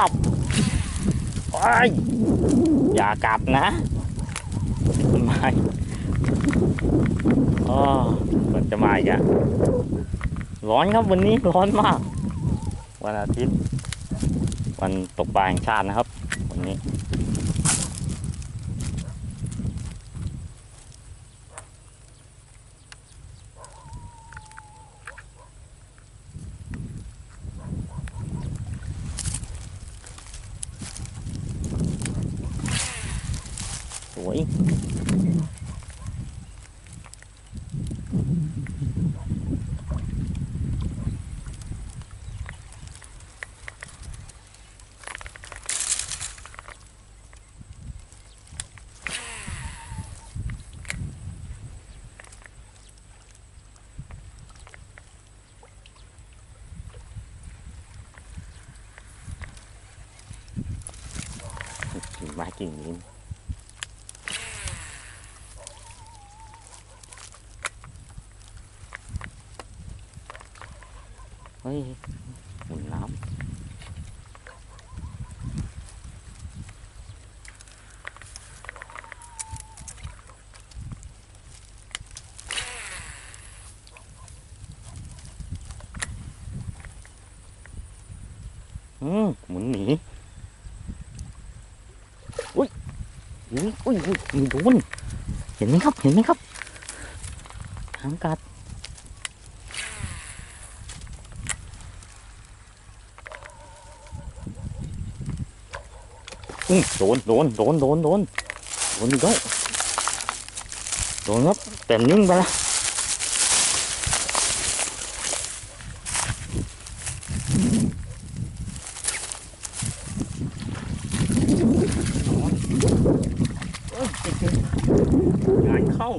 ตบโอ้ยอย่ากัดนะไม่อ๋อมันจะมาอีกอะร้อนครับวันนี้ร้อนมาก วันอาทิตย์ วันตกปลาแห่งชาตินะครับ วันนี้ วยกิ่งไม้กิ่ง เฮ้ยหมุนน้ำอืมหมุนหนีอุ้ยอุ้ยอุ้ยอุ้ยมีโดนเห็นไหมครับ เห็นไหมครับหางกัด โดนโดนโดนโดนโดนโดนอีกแล้วโดนครับแต่นิ่งไปละงานเข้า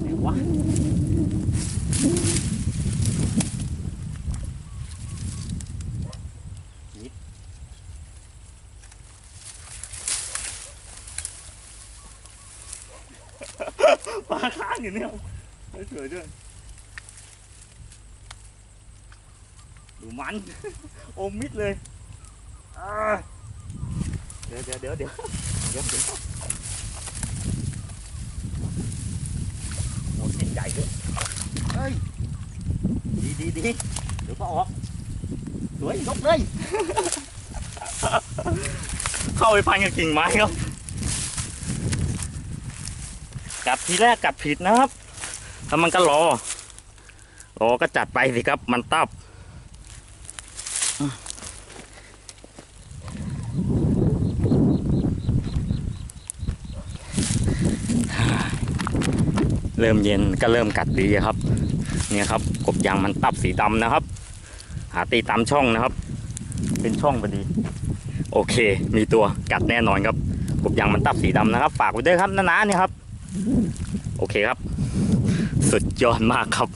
ไหนวะ ปลาค้างอยู่เนี่ยไม่สวยด้วยดูมันอมมิดเลยอ่าเดี๋ยวเดี๋ยวเดี๋ ก็ออกสวยยกเลยเข้าไปพันกับกิ่งไม้ครับกัดทีแรกกัดผิดนะครับแล้วมันก็รอ รอก็จัดไปสิครับ มันตับเริ่มเย็นก็เริ่มกัดดีครับ เนี่ยครับ กบยางมันตับสีดำนะครับ หาตีตามช่องนะครับ เป็นช่องพอดี โอเค มีตัวกัดแน่นอนครับ กบยางมันตับสีดำนะครับ ฝากไว้ด้วยครับน้าๆนี่ครับ โอเคครับ สุดยอดมากครับ